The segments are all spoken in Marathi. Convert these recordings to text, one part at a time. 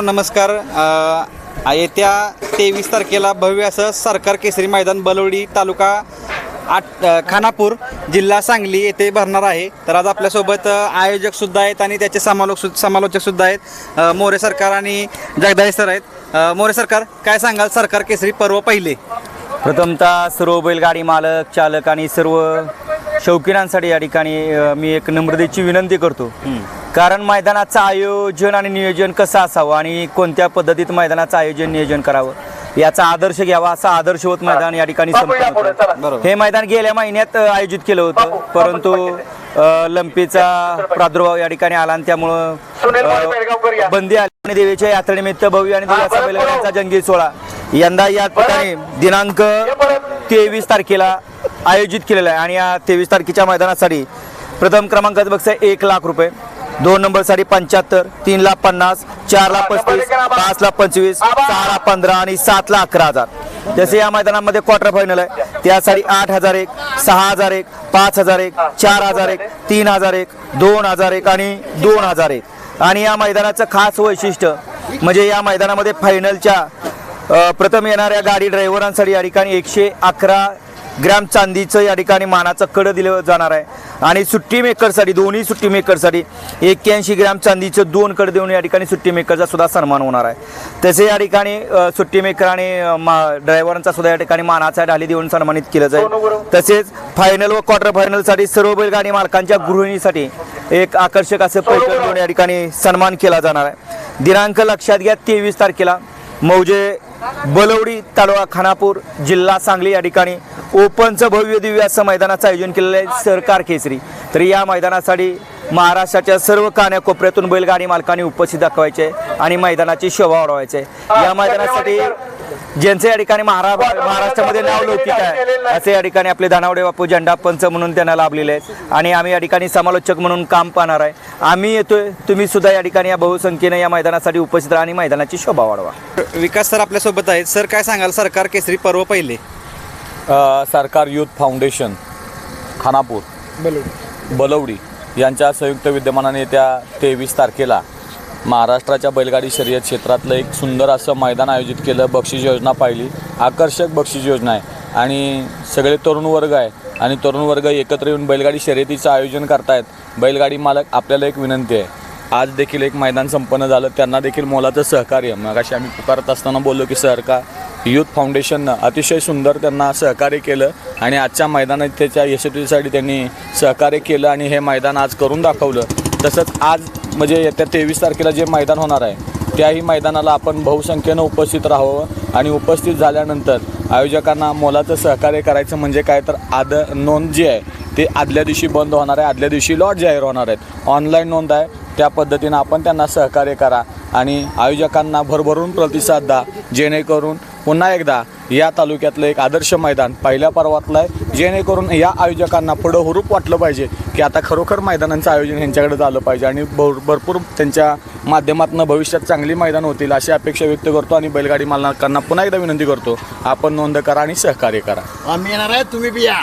नमस्कार. येत्या तेवीस तारखेला भव्य असं सरकार केसरी मैदान बलवडी तालुका आट खानापूर जिल्हा सांगली येथे भरणार आहे. तर आज आपल्यासोबत आयोजकसुद्धा आयोजक सुद्धा आहेत आणि त्याचे समालोक सु- समालोचक सुद्धा आहेत. मोरे सरकार आणि जगदाळे सर आहेत. मोरे सरकार काय सांगाल सरकार केसरी पर्व पहिले? प्रथमतः सर्व बैलगाडी मालक चालक आणि सर्व शौकीनांसाठी या ठिकाणी मी एक नम्रतेची विनंती करतो. कारण मैदानाचं आयोजन आणि नियोजन कसं असावं आणि कोणत्या पद्धतीत मैदानाचं आयोजन नियोजन करावं याचा आदर्श घ्यावा असा आदर्शवत मैदान या ठिकाणी. हे मैदान गेल्या महिन्यात आयोजित केलं होतं. परंतु लंपीचा प्रादुर्भाव या ठिकाणी आला आणि त्यामुळं बंदी आली आणि देवीच्या यात्रेनिमित्त भव्य आणि बैलगाड्यांचा जंगी सोहळा. यंदा या ठिकाणी दिनांक तेवीस तारखेला आयोजित केलेला आहे. आणि या तेवीस तारखेच्या मैदानासाठी प्रथम क्रमांकाचं बक्षीस आहे एक लाख रुपये. दोन नंबरसाठी पंच्याहत्तर तीन लाख पन्नास चार लाख पस्तीस पाच लाख पंचवीस सहा लाख पंधरा आणि सात लाख अकरा हजार. जसे या मैदानामध्ये क्वार्टर फायनल आहे त्यासाठी आठ हजार एक सहा हजार एक पाच हजार एक चार हजार एक तीन हजार एक दोन हजार एक आणि दोन हजार एक. आणि या मैदानाचं खास वैशिष्ट्य म्हणजे या मैदानामध्ये फायनलच्या प्रथम येणाऱ्या गाडी ड्रायव्हरांसाठी या ठिकाणी एकशे अकरा ग्रॅम चांदीचं या ठिकाणी मानाचं कडं दिलं जाणार आहे. आणि सुट्टी मेकरसाठी दोन्ही सुट्टी मेकरसाठी एक्क्याऐंशी ग्रॅम चांदीचं दोन कडं देऊन या ठिकाणी सुट्टी मेकरचा सुद्धा सन्मान होणार आहे. तसे या ठिकाणी सुट्टी मेकर आणि मा ड्रायव्हरांचा सुद्धा या ठिकाणी मानाचा ढाली देऊन सन्मानित केलं जाईल. तसेच फायनल व क्वार्टर फायनलसाठी सर्व बैलगाडी मालकांच्या गृहिणीसाठी एक आकर्षक असं पैठण देऊन या ठिकाणी सन्मान केला जाणार आहे. दिनांक लक्षात घ्या तेवीस तारखेला मौजे बलवडी तालुका खानापूर जिल्हा सांगली या ठिकाणी ओपनचं भव्य दिव्य असं मैदानाचं आयोजन केलेलं आहे सरकार केसरी. तर या मैदानासाठी महाराष्ट्राच्या सर्व कान्याकोपऱ्यातून बैलगाडी मालकांनी उपस्थित दाखवायचे आणि मैदानाची शोभा वाढवायची. या मैदानासाठी ज्यांचे या ठिकाणी महारा महाराष्ट्रामध्ये नाव लौकिक आहे असे या ठिकाणी आपले दानावडे बापू झेंडा पंच म्हणून त्यांना लाभलेले आहेत. आणि आम्ही या ठिकाणी समालोचक म्हणून काम पाहणार आहे. आम्ही येतोय तुम्ही सुद्धा या ठिकाणी या बहुसंख्येने या मैदानासाठी उपस्थित राहा आणि मैदानाची शोभा वाढवा. विकास सर आपल्यासोबत आहेत. सर काय सांगाल? सरकार केसरी पर्व पहिले. अ, सरकार युथ फाउंडेशन खानापूर बलवडी. यांच्या संयुक्त विद्यमानाने येत्या तेवीस तारखेला महाराष्ट्राच्या बैलगाडी शर्यत क्षेत्रातलं एक सुंदर असं मैदान आयोजित केलं बक्षीस योजना पाहिली. आकर्षक बक्षीस योजना आहे. आणि सगळे तरुण वर्ग आहे. आणि तरुण वर्ग एकत्र येऊन बैलगाडी शर्यतीचं आयोजन करतायत. बैलगाडी मालक आपल्याला एक विनंती आहे. आज देखील एक मैदान संपन्न झालं. त्यांना देखील मोलाचं सहकार्य. मगाशी आम्ही पुकारत असताना बोललो की सरकार यूथ फाउंडेशननं अतिशय सुंदर त्यांना सहकार्य केलं आणि आजच्या मैदानात त्याच्या यशस्वीसाठी त्यांनी सहकार्य केलं आणि हे मैदान आज करून दाखवलं. तसंच आज म्हणजे येत्या तेवीस तारखेला जे मैदान होणार आहे त्याही मैदानाला आपण बहुसंख्येनं उपस्थित राहावं आणि उपस्थित झाल्यानंतर आयोजकांना मोलाचं सहकार्य करायचं म्हणजे काय तर आद नोंद जी आहे ते आदल्या दिवशी बंद होणार आहे आदल्या दिवशी लॉट जाहीर होणार आहेत. ऑनलाईन नोंद आहे त्या पद्धतीनं आपण त्यांना सहकार्य करा आणि आयोजकांना भरभरून प्रतिसाद द्या जेणेकरून पुन्हा एकदा या तालुक्यातलं एक आदर्श मैदान पहिल्या पर्वातलं आहे. जेणेकरून या आयोजकांना पुढं हुरूप वाटलं पाहिजे की आता खरोखर मैदानांचं आयोजन यांच्याकडे झालं पाहिजे आणि भर भरपूर त्यांच्या माध्यमातून भविष्यात चांगली मैदान होतील अशी अपेक्षा व्यक्त करतो आणि बैलगाडी मालकांना पुन्हा एकदा विनंती करतो आपण नोंद करा आणि सहकार्य करा. आम्ही येणार आहे तुम्ही बी या.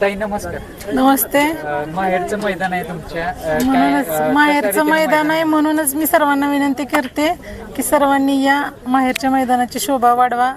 ताई नमस्कार. नमस्ते. अ, माहेरचं मैदान आहे तुमच्या. अ, काय, म्हणूनच अ, माहेरचं मैदान आहे? म्हणूनच मी सर्वांना विनंती करते की सर्वांनी या माहेरच्या मैदानाची शोभा वाढवा.